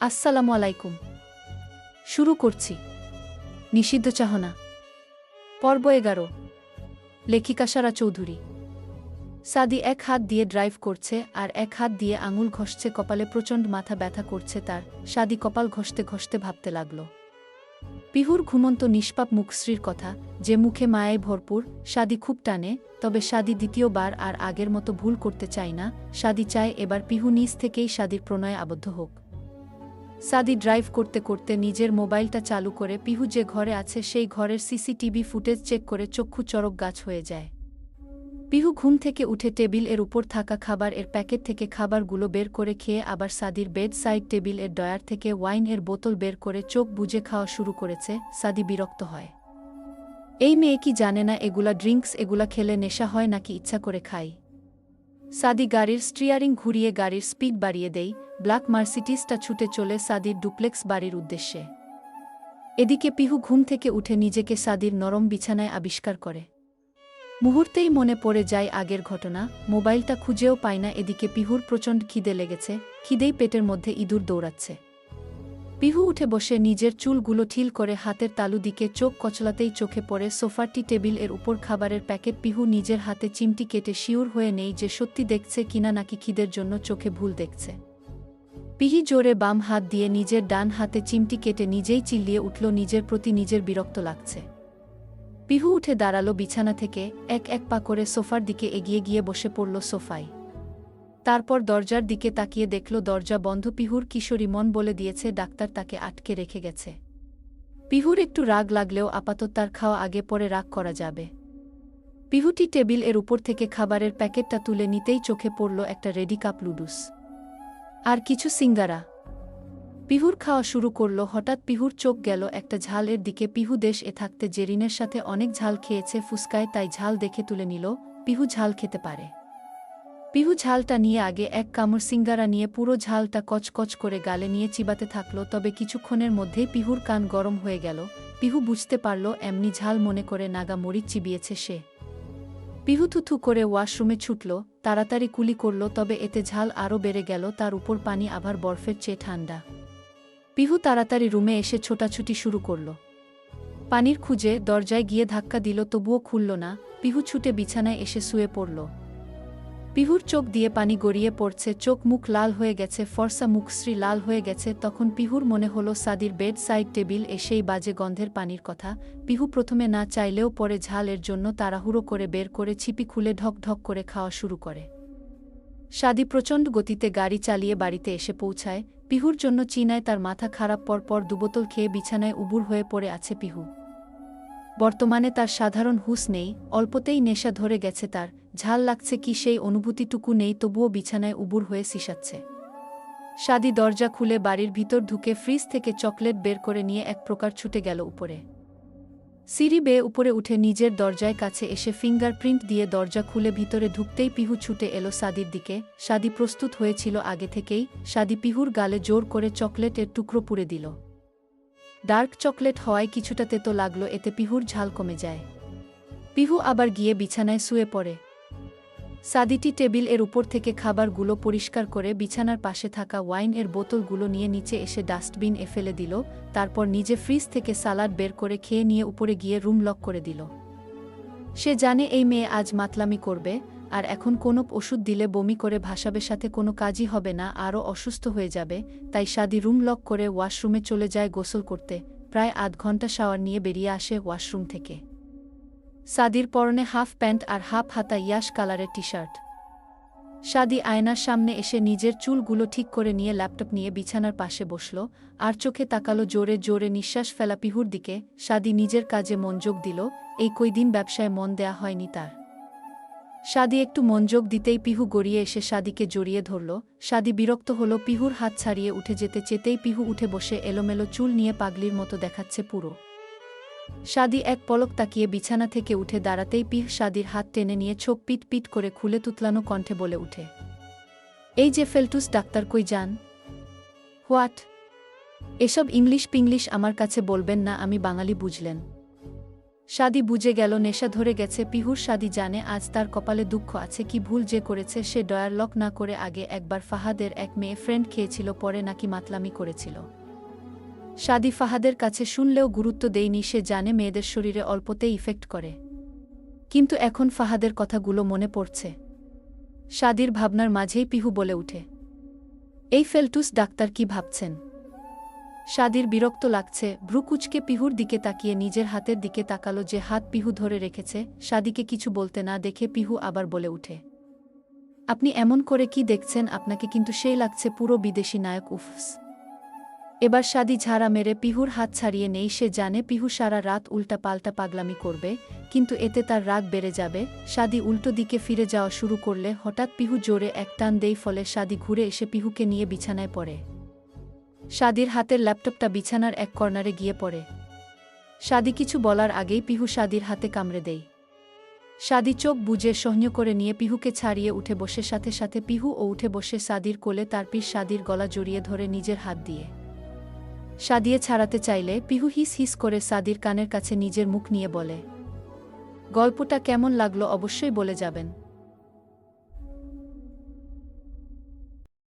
আসসালামু আলাইকুম। শুরু করছি। নিষিদ্ধ চাহনা। পর্ব এগারো। লেখিকা সারা চৌধুরী। সাদি এক হাত দিয়ে ড্রাইভ করছে আর এক হাত দিয়ে আঙুল ঘষছে কপালে প্রচণ্ড মাথা ব্যথা করছে তার। সাদি কপাল ঘষতে ঘষতে ভাবতে লাগল। পিহুর ঘুমন্ত নিষ্পাপ মুখশ্রীর কথা, যে মুখে মায়ায় ভরপুর, সাদি খুব টানে, তবে সাদি দ্বিতীয়বার আর আগের মতো ভুল করতে চায় না। সাদি চায় এবার পিহু নিজ থেকেই সাদির প্রণয়ে আবদ্ধ হোক। সাদি ড্রাইভ করতে করতে নিজের মোবাইলটা চালু করে পিহু যে ঘরে আছে সেই ঘরের সিসিটিভি ফুটেজ চেক করে চক্ষু চরক গাছ হয়ে যায়। পিহু ঘুম থেকে উঠে টেবিলের উপর থাকা খাবার এর প্যাকেট থেকে খাবারগুলো বের করে খেয়ে আবার সাদির বেড সাইড টেবিলের ডয়ার থেকে ওয়াইন এর বোতল বের করে চোখ বুজে খাওয়া শুরু করেছে, সাদি বিরক্ত হয়। এই মেয়ে কি জানে না এগুলা ড্রিঙ্কস, এগুলা খেলে নেশা হয় নাকি ইচ্ছা করে খাই সাদি গাড়ির স্টিয়ারিং ঘুরিয়ে গাড়ির স্পিড বাড়িয়ে দেই, ব্ল্যাক মার্সিটিসটা ছুটে চলে সাদির ডুপ্লেক্স বাড়ির উদ্দেশ্যে। এদিকে পিহু ঘুম থেকে উঠে নিজেকে সাদির নরম বিছানায় আবিষ্কার করে। মুহূর্তেই মনে পড়ে যায় আগের ঘটনা, মোবাইলটা খুঁজেও পায় না এদিকে পিহুর প্রচণ্ড খিদে লেগেছে, খিদেই পেটের মধ্যে ইঁদুর দৌড়াচ্ছে। পিহু উঠে বসে নিজের চুলগুলো ঠিল করে হাতের তালু দিকে চোখ কচলাতেই চোখে পড়ে সোফারটি টেবিলের উপর খাবারের প্যাকেট। পিহু নিজের হাতে চিমটি কেটে শিউর হয়ে নেই যে সত্যি দেখছে কিনা নাকি খিদের জন্য চোখে ভুল দেখছে। পিহি জোরে বাম হাত দিয়ে নিজের ডান হাতে চিমটি কেটে নিজেই চিল্লিয়ে উঠল, নিজের প্রতি নিজের বিরক্ত লাগছে। পিহু উঠে দাঁড়াল বিছানা থেকে, এক এক পা করে সোফার দিকে এগিয়ে গিয়ে বসে পড়ল সোফায়। তারপর দরজার দিকে তাকিয়ে দেখল দরজা বন্ধ। পিহুর কিশোরী মন বলে দিয়েছে, ডাক্তার তাকে আটকে রেখে গেছে। পিহুর একটু রাগ লাগলেও আপাতত তার খাওয়া আগে পরে রাগ করা যাবে। পিহুটি টেবিলের উপর থেকে খাবারের প্যাকেটটা তুলে নিতেই চোখে পড়ল একটা রেডি কাপ লুডুস আর কিছু সিঙ্গারা। পিহুর খাওয়া শুরু করল, হঠাৎ পিহুর চোখ গেল একটা ঝালের দিকে। পিহু দেশ এ থাকতে জেরিনের সাথে অনেক ঝাল খেয়েছে, ফুসকায় তাই ঝাল দেখে তুলে নিল। পিহু ঝাল খেতে পারে। পিহু ঝালটা নিয়ে আগে এক কামড় সিঙ্গারা নিয়ে পুরো ঝালটা কচকচ করে গালে নিয়ে চিবাতে থাকল, তবে কিছুক্ষণের মধ্যেই পিহুর কান গরম হয়ে গেল। পিহু বুঝতে পারল, এমনি ঝাল মনে করে নাগা মরিচ চিবিয়েছে সে। পিহু থুথু করে ওয়াশরুমে ছুটল, তাড়াতাড়ি কুলি করল, তবে এতে ঝাল আরও বেড়ে গেল, তার উপর পানি আবার বরফের চেয়ে ঠান্ডা। পিহু তাড়াতাড়ি রুমে এসে ছোটাছুটি শুরু করল। পানির খুঁজে দরজায় গিয়ে ধাক্কা দিল, তবুও খুলল না। পিহু ছুটে বিছানায় এসে শুয়ে পড়ল। পিহুর চোখ দিয়ে পানি গড়িয়ে পড়ছে, চোখ মুখ লাল হয়ে গেছে, ফর্সা মুখশ্রী লাল হয়ে গেছে, তখন পিহুর মনে হলো সাদির বেড সাইড টেবিল এসেই বাজে গন্ধের পানির কথা। পিহু প্রথমে না চাইলেও পরে ঝাল এর জন্য তাড়াহুড়ো করে বের করে ছিপি খুলে ঢক ঢক করে খাওয়া শুরু করে। সাদি প্রচণ্ড গতিতে গাড়ি চালিয়ে বাড়িতে এসে পৌঁছায়। পিহুর জন্য চীনায় তার মাথা খারাপ পর পর দুবোতল খেয়ে বিছানায় উবুর হয়ে পড়ে আছে পিহু। বর্তমানে তার সাধারণ হুস নেই, অল্পতেই নেশা ধরে গেছে তার, ঝাল লাগছে কি সেই অনুভূতিটুকু নেই তবুও বিছানায় উবুর হয়ে সিসাচ্ছে। সাদি দরজা খুলে বাড়ির ভিতর ঢুকে ফ্রিজ থেকে চকলেট বের করে নিয়ে এক প্রকার ছুটে গেল উপরে। সিঁড়ি বেয়ে উপরে উঠে নিজের দরজায় কাছে এসে ফিঙ্গারপ্রিন্ট দিয়ে দরজা খুলে ভিতরে ঢুকতেই পিহু ছুটে এলো সাদির দিকে। সাদি প্রস্তুত হয়েছিল আগে থেকেই, সাদি পিহুর গালে জোর করে চকলেটের টুকরো পুড়ে দিল। ডার্ক চকলেট হওয়ায় কিছুটা তেতো লাগল, এতে পিহুর ঝাল কমে যায়। পিহু আবার গিয়ে বিছানায় শুয়ে পড়ে। সাদিটি টেবিলের উপর থেকে খাবারগুলো পরিষ্কার করে বিছানার পাশে থাকা ওয়াইন এর বোতলগুলো নিয়ে নিচে এসে ডাস্টবিন এ ফেলে দিল, তারপর নিজে ফ্রিজ থেকে সালাড বের করে খেয়ে নিয়ে উপরে গিয়ে রুম লক করে দিল। সে জানে এই মেয়ে আজ মাতলামি করবে আর এখন কোনো ওষুধ দিলে বমি করে ভাসাবে সাথে কোনো কাজই হবে না, আরও অসুস্থ হয়ে যাবে, তাই সাদি রুম লক করে ওয়াশরুমে চলে যায় গোসল করতে। প্রায় আধ ঘণ্টা শাওয়ার নিয়ে বেরিয়ে আসে ওয়াশরুম থেকে। সাদির পরনে হাফ প্যান্ট আর হাফ হাতা ইয়াশ কালারের টি শার্ট সাদি আয়নার সামনে এসে নিজের চুলগুলো ঠিক করে নিয়ে ল্যাপটপ নিয়ে বিছানার পাশে বসল, আর চোখে তাকালো জোরে জোরে নিঃশ্বাস ফেলা পিহুর দিকে। সাদি নিজের কাজে মনযোগ দিল, এই কইদিন ব্যবসায় মন দেয়া হয়নি তার। সাদি একটু মনোযোগ দিতেই পিহু গড়িয়ে এসে সাদিকে জড়িয়ে ধরল। সাদি বিরক্ত হল, পিহুর হাত ছাড়িয়ে উঠে যেতে চেতেই পিহু উঠে বসে এলোমেলো চুল নিয়ে পাগলির মতো দেখাচ্ছে পুরো। সাদি এক পলক তাকিয়ে বিছানা থেকে উঠে দাঁড়াতেই পিহ সাদির হাত টেনে নিয়ে ছোপ পিট পিট করে খুলে তুতলানো কণ্ঠে বলে উঠে, এই যে ফেলটুস, ডাক্তার কই যান? হোয়াট? এসব ইংলিশ পিংলিশ আমার কাছে বলবেন না, আমি বাঙালি বুঝলেন। সাদি বুঝে গেল, নেশা ধরে গেছে। পিহুর সাদি জানে আজ তার কপালে দুঃখ আছে, কি ভুল যে করেছে সে ডয়ার লক না করে আগে একবার ফাহাদের এক মেয়ে ফ্রেন্ড খেয়েছিল, পরে নাকি মাতলামি করেছিল। সাদি ফাহাদের কাছে শুনলেও গুরুত্ব দেয়নি, সে জানে মেয়েদের শরীরে অল্পতেই ইফেক্ট করে। কিন্তু এখন ফাহাদের কথাগুলো মনে পড়ছে। সাদির ভাবনার মাঝেই পিহু বলে উঠে, এই ফেলটুস ডাক্তার কি ভাবছেন? সাদির বিরক্ত লাগছে। ভ্রুকুচকে পিহুর দিকে তাকিয়ে নিজের হাতের দিকে তাকালো যে হাত পিহু ধরে রেখেছে। সাদিকে কিছু বলতে না দেখে পিহু আবার বলে উঠে, আপনি এমন করে কি দেখছেন? আপনাকে কিন্তু সেই লাগছে পুরো বিদেশি নায়ক উফস এবার সাদি ঝাড়া মেরে পিহুর হাত ছাড়িয়ে নেই। সে জানে পিহু সারা রাত উল্টা পাল্টা পাগলামি করবে, কিন্তু এতে তার রাগ বেড়ে যাবে। সাদি উল্টো দিকে ফিরে যাওয়া শুরু করলে হঠাৎ পিহু জোরে এক টান দেই ফলে সাদি ঘুরে এসে পিহুকে নিয়ে বিছানায় পড়ে। সাদির হাতের ল্যাপটপটা বিছানার এক কর্নারে গিয়ে পড়ে। সাদি কিছু বলার আগেই পিহু সাদির হাতে কামড়ে দেয়। সাদি চোখ বুজে সহ্য করে নিয়ে পিহুকে ছাড়িয়ে উঠে বসে, সাথে সাথে পিহু ও উঠে বসে সাদির কোলে তার পিস সাদির গলা জড়িয়ে ধরে নিজের হাত দিয়ে। সাদিয়ে ছাড়াতে চাইলে পিহু হিস হিস করে সাদির কানের কাছে নিজের মুখ নিয়ে বলে, গল্পটা কেমন লাগল অবশ্যই বলে যাবেন।